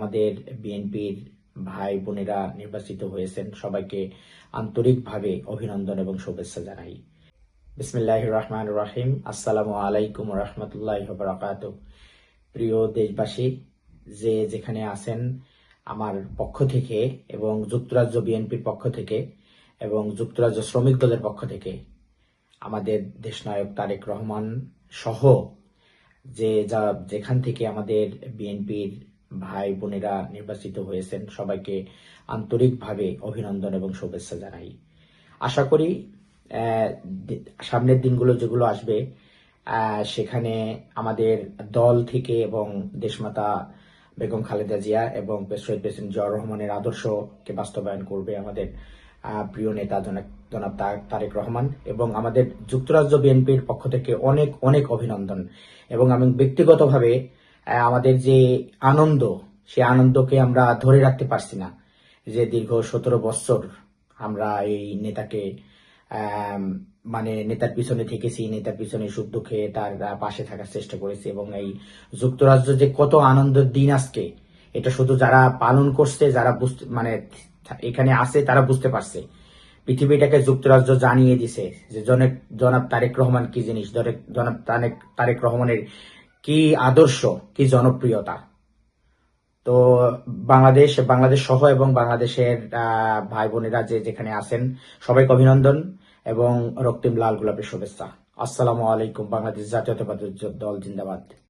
আমাদের বিএনপির ভাই বোনেরা নির্বাচিত হয়েছেন। সবাইকে আন্তরিকভাবে অভিনন্দন এবং শুভেচ্ছা জানাই। বিসমিল্লাহ রহমান রাহিম। আসসালামু আলাইকুম রহমতুল্লাহ বরাকাত প্রিয় দেশবাসী, যে যেখানে আছেন আমার পক্ষ থেকে এবং যুক্তরাজ্য বিএনপির পক্ষ থেকে এবং যুক্তরাজ্য শ্রমিক দলের পক্ষ থেকে আমাদের দেশনায়ক তারেক রহমান সহ যে যা যেখান থেকে আমাদের বিএনপির ভাই বোনেরা নির্বাচিত হয়েছেন। সবাইকে আন্তরিকভাবে অভিনন্দন এবং শুভেচ্ছা জানাই। আশা করি সামনের দিনগুলো যেগুলো আসবে সেখানে আমাদের দল থেকে এবং দেশমাতা বেগম খালেদা জিয়া এবং শহীদ প্রেসিডেন্ট জিয়াউর রহমানের আদর্শকে বাস্তবায়ন করবে আমাদের প্রিয় নেতা জনাব তারেক রহমান এবং আমাদের যুক্তরাজ্য বিএনপির পক্ষ থেকে অনেক অনেক অভিনন্দন এবং আমি ব্যক্তিগতভাবে আমাদের যে আনন্দ, সেই আনন্দকে আমরা ধরে রাখতে পারছি না। যে দীর্ঘ সতেরো বছর আমরা এই নেতাকে মানে নেতার পিছনে থেকেছি, নেতার পিছনে সুখ দুঃখে তার পাশে থাকার চেষ্টা করেছি এবং এই যুক্তরাজ্য যে কত আনন্দের দিন আজকে, এটা শুধু যারা পালন করছে, যারা বুঝতে মানে এখানে আছে, তারা বুঝতে পারছে। পৃথিবীটাকে যুক্তরাজ্য জানিয়ে দিছে যে জনেক জনাব তারেক রহমান কি জিনিস? জনাব তারেক তারেক রহমানের কি আদর্শ, কি জনপ্রিয়তা? তো বাংলাদেশ বাংলাদেশ সহ এবং বাংলাদেশের ভাই বোনেরা যে যেখানে আছেন, সবাইকে অভিনন্দন এবং রক্তিম লাল গোলাপের শুভেচ্ছা। আসসালামু আলাইকুম, বাংলাদেশ জাতীয়তাবাদী দল, জিন্দাবাদ।